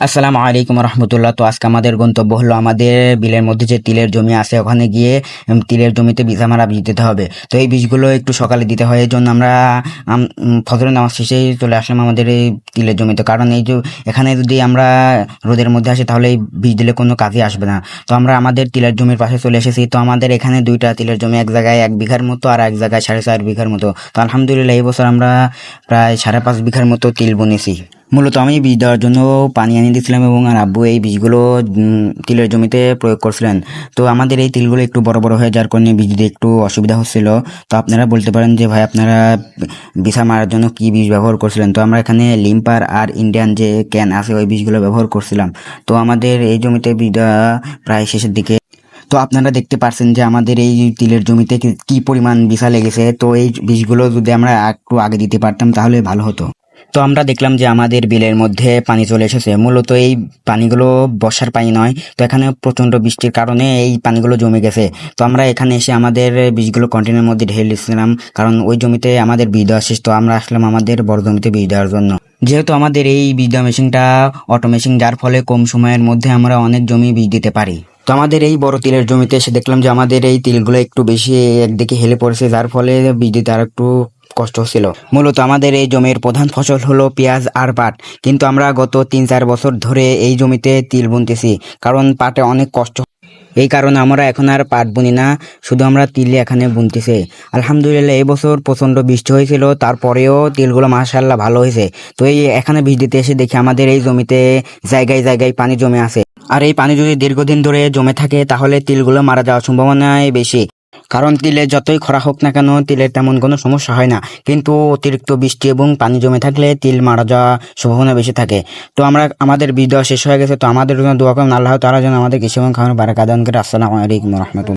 আসসালামু আলাইকুম রহমতুল্লাহ। তো আজকে আমাদের গন্তব্য হলো আমাদের বিলের মধ্যে যে তিলের জমি আছে, ওখানে গিয়ে তিলের জমিতে বীজ আমরা বীজ দিতে হবে। তো এই বীজগুলো একটু সকালে দিতে হয় এই জন্য আমরা, আম- ফজরের নামাজ শেষেই চলে আসলাম আমাদের এই তিলের জমিতে। কারণ এই যে, এখানে যদি আমরা রোদের মধ্যে আসি, তাহলে এই বীজ দিলে কোনো কাজে আসবে না। তো আমরা আমাদের তিলের জমির পাশে চলে এসেছি। তো আমাদের এখানে দুইটা তিলের জমি, এক জায়গায় এক বিঘার মতো আর এক জায়গায় সাড়ে চার বিঘার মতো। তো আলহামদুলিল্লাহ, এই বছর আমরা প্রায় সাড়ে পাঁচ বিঘার মতো তিল বুনেছি। মূলত আমি বীজ দেওয়ার জন্য পানি এনে দিয়েছিলাম এবং আর আব্বু এই বীজগুলো তিলের জমিতে প্রয়োগ করছিলেন। তো আমাদের এই তিলগুলো একটু বড় বড় হয়ে যার কারণে বীজ দিতে একটু অসুবিধা হচ্ছিল। তো আপনারা বলতে পারেন যে, ভাই, আপনারা বিছা মারার জন্য কি বীজ ব্যবহার করছিলেন? তো আমরা এখানে লিম্পার আর ইন্ডিয়ান যে ক্যান আছে, ওই বীজগুলো ব্যবহার করছিলাম। তো আমাদের এই জমিতে বীজ প্রায় শেষের দিকে। তো আপনারা দেখতে পারছেন যে, আমাদের এই তিলের জমিতে কি- পরিমাণ বিছা লেগেছে। তো এই বীজগুলো যদি আমরা একটু আগে দিতে পারতাম, তাহলে ভালো হতো। তো আমরা দেখলাম যে আমাদের বিলের মধ্যে পানি চলে এসেছে। মূলত এই পানিগুলো বর্ষার পানি নয়, তো এখানে প্রচণ্ড বৃষ্টির কারণে এই পানিগুলো জমে গেছে। তো আমরা এখানে এসে আমাদের বীজগুলো কন্টেনের মধ্যে ঢেলে দিচ্ছিলাম কারণ ওই জমিতে আমাদের বীজ দেওয়া শেষ, তো আমরা আসলাম আমাদের বড় জমিতে বীজ দেওয়ার জন্য। যেহেতু আমাদের এই বীজ দেওয়া মেশিনটা অটো মেশিন যার ফলে কম সময়ের মধ্যে আমরা অনেক জমি বীজ দিতে পারি। তো আমাদের এই বড় তিলের জমিতে এসে দেখলাম যে আমাদের এই তিলগুলো একটু বেশি একদিকে হেলে পড়েছে, যার ফলে বীজ দিতে আর একটু কষ্ট হচ্ছিল মূলত আমাদের এই জমির প্রধান ফসল হলো পেঁয়াজ আর পাট। কিন্তু আমরা গত তিন চার বছর ধরে এই জমিতে তিল বুনতেছি, কারণ পাটে অনেক কষ্ট। এই কারণে আমরা এখন আর পাট বুনি না, শুধু আমরা তিল এখানে বুনতেছি। আলহামদুলিল্লাহ, এই বছর প্রচণ্ড বৃষ্টি হয়েছিল, তারপরেও তিলগুলো মাশাল্লাহ ভালো হয়েছে। তো এই এখানে বীজ দিতে এসে দেখি আমাদের এই জমিতে জায়গায় জায়গায় পানি জমে আছে। আর এই পানি যদি দীর্ঘদিন ধরে জমে থাকে, তাহলে তিলগুলো মারা যাওয়ার সম্ভাবনাই বেশি। কারণ তিলে যতই খরা হোক না কেন তিলের তেমন কোনো সমস্যা হয় না। কিন্তু অতিরিক্ত বৃষ্টি এবং পানি জমে থাকলে তিল মারা যাওয়া সম্ভাবনা বেশি থাকে। তো আমরা, আমাদের বিদ্যা শেষ হয়ে গেছে। তো আমাদের জন্য দোয়া করুন। আল্লাহ তারা যেন আমাদের কৃষি এবং খাওয়ানো বারাকা দান করে। আসসালামু আলাইকুম রহমতুল্লাহ।